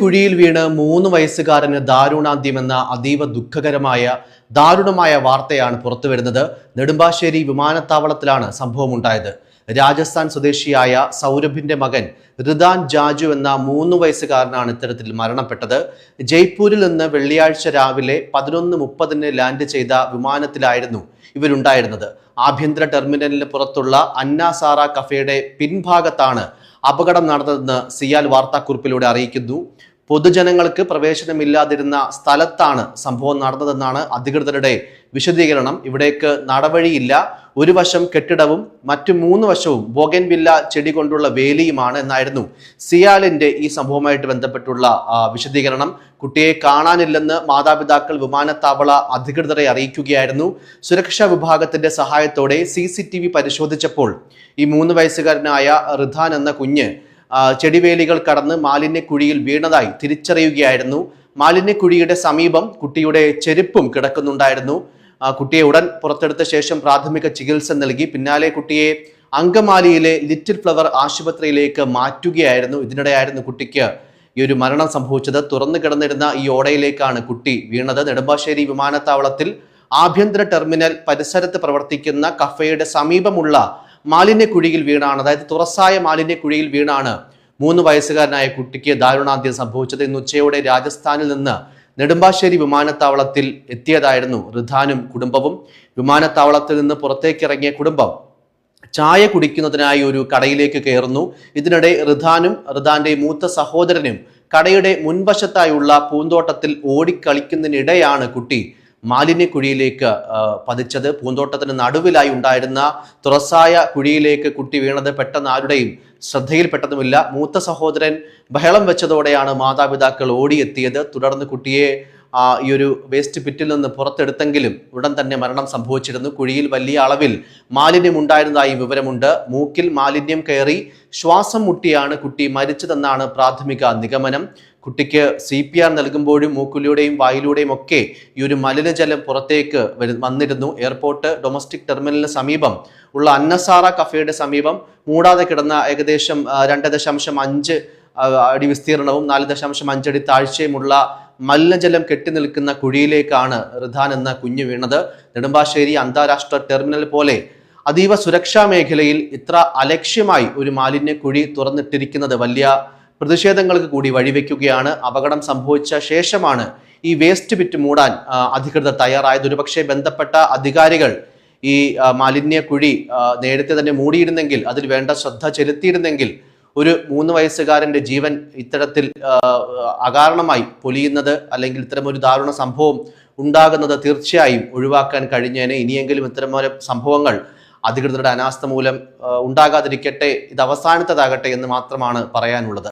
കുഴിയിൽ വീണ് മൂന്ന് വയസ്സുകാരന് ദാരുണാന്ത്യമെന്ന അതീവ ദുഃഖകരമായ ദാരുണമായ വാർത്തയാണ് പുറത്തുവരുന്നത് നെടുമ്പാശ്ശേരി വിമാനത്താവളത്തിലാണ് സംഭവമുണ്ടായത്. രാജസ്ഥാൻ സ്വദേശിയായ സൗരഭിന്റെ മകൻ റിദാൻ ജാജു എന്ന മൂന്ന് വയസ്സുകാരനാണ് ഇത്തരത്തിൽ മരണപ്പെട്ടത്. ജയ്പൂരിൽ നിന്ന് വെള്ളിയാഴ്ച രാവിലെ പതിനൊന്ന് മുപ്പതിന് ലാൻഡ് ചെയ്ത വിമാനത്തിലായിരുന്നു ഇവരുണ്ടായിരുന്നത്. ആഭ്യന്തര ടെർമിനലിന് പുറത്തുള്ള അന്നാസാറ കഫേയുടെ പിൻഭാഗത്താണ് അപകടം നടന്നതെന്ന് സിയാൽ വാർത്താക്കുറിപ്പിലൂടെ അറിയിക്കുന്നു. പൊതുജനങ്ങൾക്ക് പ്രവേശനമില്ലാതിരുന്ന സ്ഥലത്താണ് സംഭവം നടന്നതെന്നാണ് അധികൃതരുടെ വിശദീകരണം. ഇവിടേക്ക് നടവഴിയില്ല. ഒരു വശം കെട്ടിടവും മറ്റു മൂന്ന് വശവും ബോഗൻവില്ല ചെടി കൊണ്ടുള്ള വേലിയുമാണ് എന്നായിരുന്നു സിയാലിന്റെ ഈ സംഭവവുമായിട്ട് ബന്ധപ്പെട്ടുള്ള വിശദീകരണം. കുട്ടിയെ കാണാനില്ലെന്ന് മാതാപിതാക്കൾ വിമാനത്താവള അധികൃതരെ അറിയിക്കുകയായിരുന്നു. സുരക്ഷാ വിഭാഗത്തിന്റെ സഹായത്തോടെ സി പരിശോധിച്ചപ്പോൾ ഈ മൂന്ന് വയസ്സുകാരനായ റിധാൻ എന്ന കുഞ്ഞ് ചെടിവേലികൾ കടന്ന് മാലിന്യക്കുഴിയിൽ വീണതായി തിരിച്ചറിയുകയായിരുന്നു. മാലിന്യക്കുഴിയുടെ സമീപം കുട്ടിയുടെ ചെരുപ്പും കിടക്കുന്നുണ്ടായിരുന്നു. കുട്ടിയെ ഉടൻ പുറത്തെടുത്ത ശേഷം പ്രാഥമിക ചികിത്സ നൽകി. പിന്നാലെ കുട്ടിയെ അങ്കമാലിയിലെ ലിറ്റിൽ ഫ്ലവർ ആശുപത്രിയിലേക്ക് മാറ്റുകയായിരുന്നു. ഇതിനിടെയായിരുന്നു കുട്ടിക്ക് ഈ ഒരു മരണം സംഭവിച്ചത്. തുറന്നു കിടന്നിരുന്ന ഈ ഓടയിലേക്കാണ് കുട്ടി വീണത്. നെടുമ്പാശ്ശേരി വിമാനത്താവളത്തിൽ ആഭ്യന്തര ടെർമിനൽ പരിസരത്ത് പ്രവർത്തിക്കുന്ന കഫേയുടെ സമീപമുള്ള മാലിന്യക്കുഴിയിൽ വീണാണ്. അതായത് തുറസായ മാലിന്യക്കുഴിയിൽ വീണാണ് മൂന്ന് വയസ്സുകാരനായ കുട്ടിക്ക് ദാരുണാന്ത്യം സംഭവിച്ചത്. ഇന്ന് ഉച്ചയോടെ രാജസ്ഥാനിൽ നിന്ന് നെടുമ്പാശ്ശേരി വിമാനത്താവളത്തിൽ എത്തിയതായിരുന്നു റിധാനും കുടുംബവും. വിമാനത്താവളത്തിൽ നിന്ന് പുറത്തേക്കിറങ്ങിയ കുടുംബം ചായ കുടിക്കുന്നതിനായി ഒരു കടയിലേക്ക് കയറുന്നു. ഇതിനിടെ റിധാനും റിധാന്റെ മൂത്ത സഹോദരനും കടയുടെ മുൻവശത്തായുള്ള പൂന്തോട്ടത്തിൽ ഓടിക്കളിക്കുന്നതിനിടെയാണ് കുട്ടി മാലിന്യക്കുഴിയിലേക്ക് പതിച്ചത്. പൂന്തോട്ടത്തിന് നടുവിലായി ഉണ്ടായിരുന്ന തുറസായ കുഴിയിലേക്ക് കുട്ടി വീണത് പെട്ടെന്ന് ആരുടെയും ശ്രദ്ധയിൽപ്പെട്ടതുമില്ല. മൂത്ത സഹോദരൻ ബഹളം വെച്ചതോടെയാണ് മാതാപിതാക്കൾ ഓടിയെത്തിയത്. തുടർന്ന് കുട്ടിയെ ഈ ഒരു വേസ്റ്റ് പിറ്റിൽ നിന്ന് പുറത്തെടുത്തെങ്കിലും ഉടൻ തന്നെ മരണം സംഭവിച്ചിരുന്നു. കുഴിയിൽ വലിയ അളവിൽ മാലിന്യം ഉണ്ടായിരുന്നതായി വിവരമുണ്ട്. മൂക്കിൽ മാലിന്യം കയറി ശ്വാസം മുട്ടിയാണ് കുട്ടി മരിച്ചതെന്നാണ് പ്രാഥമിക നിഗമനം. കുട്ടിക്ക് സി പി ആർ നൽകുമ്പോഴും മൂക്കിലൂടെയും വായിലൂടെയും ഒക്കെ ഈ ഒരു മലിനജലം പുറത്തേക്ക് വന്നിരുന്നു. എയർപോർട്ട് ഡൊമസ്റ്റിക് ടെർമിനലിന് സമീപം ഉള്ള അന്നസാറ കഫേയുടെ സമീപം മൂടാതെ കിടന്ന ഏകദേശം രണ്ട് ദശാംശം അഞ്ച് അടി വിസ്തീർണവും നാല് ദശാംശം അഞ്ചടി താഴ്ചയുമുള്ള മലിനജലം കെട്ടി നിൽക്കുന്ന കുഴിയിലേക്കാണ് റിധാൻ എന്ന കുഞ്ഞു വീണത്. നെടുമ്പാശ്ശേരി അന്താരാഷ്ട്ര ടെർമിനൽ പോലെ അതീവ സുരക്ഷാ മേഖലയിൽ ഇത്ര അലക്ഷ്യമായി ഒരു മാലിന്യ കുഴി തുറന്നിട്ടിരിക്കുന്നത് വലിയ പ്രതിഷേധങ്ങൾക്ക് കൂടി വഴിവെക്കുകയാണ്. അപകടം സംഭവിച്ച ശേഷമാണ് ഈ വേസ്റ്റ് പിറ്റ് മൂടാൻ അധികൃതർ തയ്യാറായത്. ഒരുപക്ഷെ ബന്ധപ്പെട്ട അധികാരികൾ ഈ മാലിന്യ കുഴി നേരത്തെ തന്നെ മൂടിയിരുന്നെങ്കിൽ അതിൽ വേണ്ട ശ്രദ്ധ ചെലുത്തിയിരുന്നെങ്കിൽ ഒരു മൂന്ന് വയസ്സുകാരന്റെ ജീവൻ ഇത്തരത്തിൽ അകാരണമായി പൊലിയുന്നത് അല്ലെങ്കിൽ ഇത്തരമൊരു ദാരുണ സംഭവം ഉണ്ടാകുന്നത് തീർച്ചയായും ഒഴിവാക്കാൻ കഴിഞ്ഞേനെ. ഇനിയെങ്കിലും ഇത്തരമൊരു സംഭവങ്ങൾ അധികൃതരുടെ അനാസ്ഥ മൂലം ഉണ്ടാകാതിരിക്കട്ടെ ഇത് അവസാനത്തതാകട്ടെ എന്ന് മാത്രമാണ് പറയാനുള്ളത്.